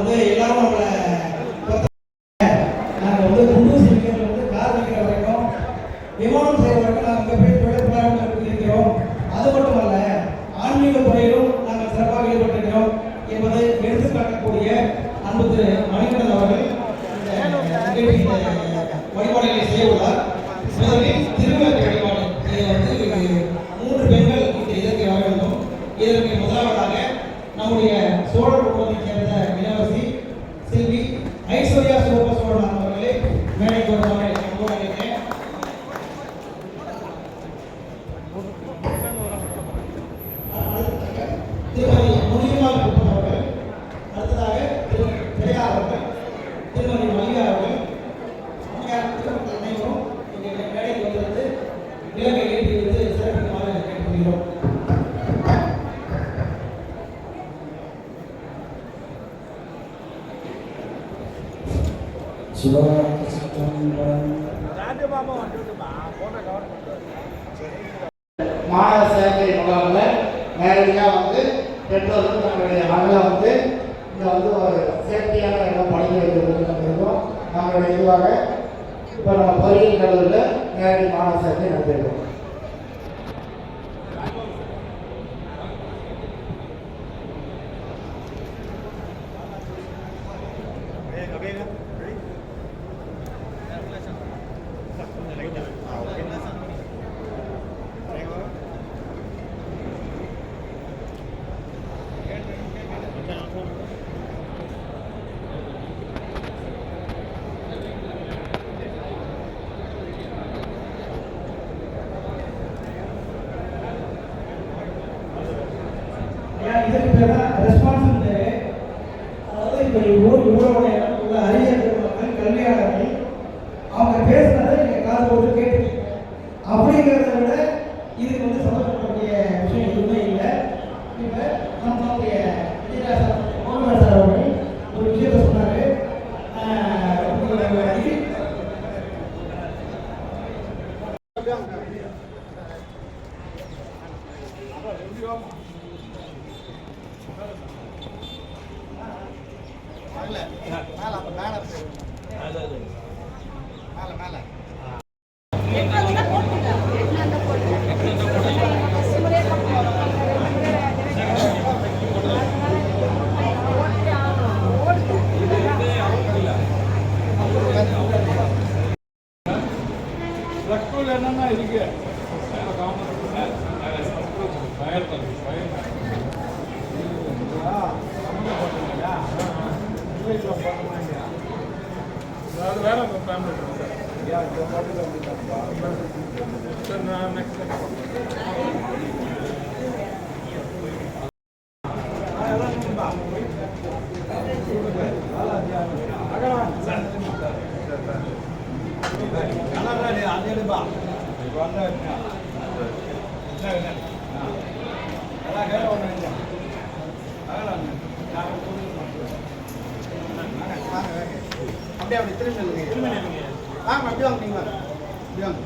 வந்து எல்லாரும் நம்மளை திருமதி முனியம்மாள் குப்பன் அவர்கள் அடுத்ததாக திரு பெரியார் அவர்கள் திருமதி மல்லிகா அவர்கள் அம்மையார் திருமணம் அனைவரும் எங்கள் மேடைக்கு வந்திருந்து விலங்கை ஏற்றி வைத்து சிறப்பிக்குமாறு கேட்டுக்கொள்கிறோம் மாணவர் சேர்க்கை முகாமில் நேரடியாக வந்து பெற்றோர்கள் தங்களுடைய மகளை வந்து இங்கே வந்து ஒரு சேஃப்டியான இடம் படிக்க வைக்கிறது நம்மளுடைய இதுவாக இப்போ நம்ம பொறியியல் கல்லூரியில் நேரடி மாணவர் சேர்க்கை நடத்திருக்கோம். Okay, ஏன் ரெஸ்பான்சிபிள் பேரு அதாவது இப்போ ஊர் ஊரோடைய உள்ள அறிஞர்கள் கல்வியாளர்கள் அவங்க பேசுனதை நீங்கள் காது போட்டு கேட்டு அப்படிங்கிறத விட இதுக்கு வந்து சம்மந்தப்படக்கூடிய விஷயம் எதுவுமே இல்லை. இப்போ நம்மளுடைய விஜயராஜ் மோகன்ராஜ் சார் அவர்கள் ஒரு விஷயத்தை சொன்னார். என்னென்ன இருக்கு. வேற ஃபேமிலி நான் நெக்ஸ்ட் அப்படியே அப்படி திரும்பி நில்லுங்க. வாங்க அப்படியே வாங்க அப்படியே வாங்க.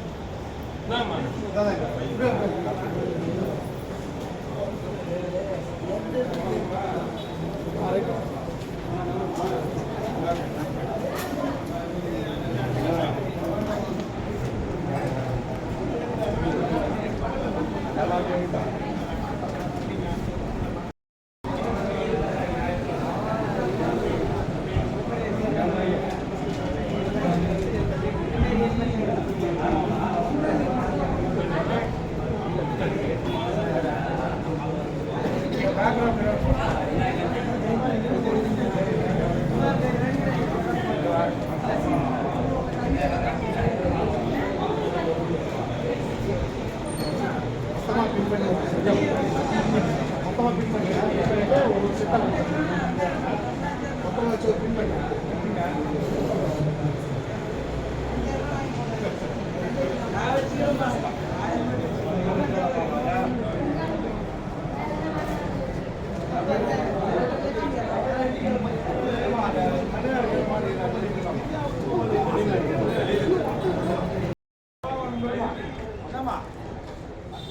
మొత్తం వచ్చి పిండి